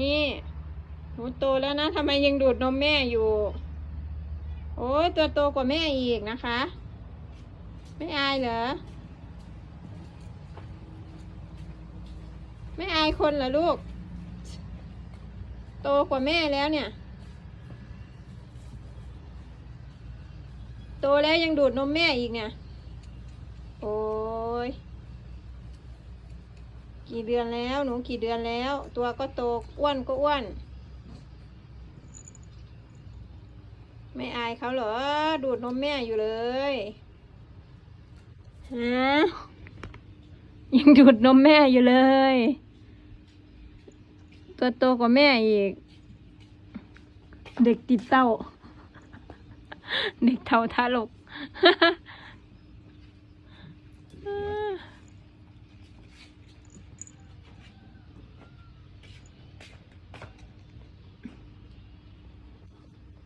นี่ หนูโตแล้วนะทำไมยังดูดนมแม่อยู่ โอ้ยตัวโตกว่าแม่อีกนะคะ ไม่อายเหรอ ไม่อายคนเหรอลูก โตกว่าแม่แล้วเนี่ย โตแล้วยังดูดนมแม่อีกเนี่ย โอ้ย กี่เดือนแล้ว หนูกี่เดือนแล้ว ตัวก็โตอ้วนก็อ้วน ไม่อายเขาเหรอ ดูดนมแม่อยู่เลยฮะยังดูดนมแม่อยู่เลย ตัวโตกว่าแม่อีก เด็กติดเต้า เด็กเท่าทารก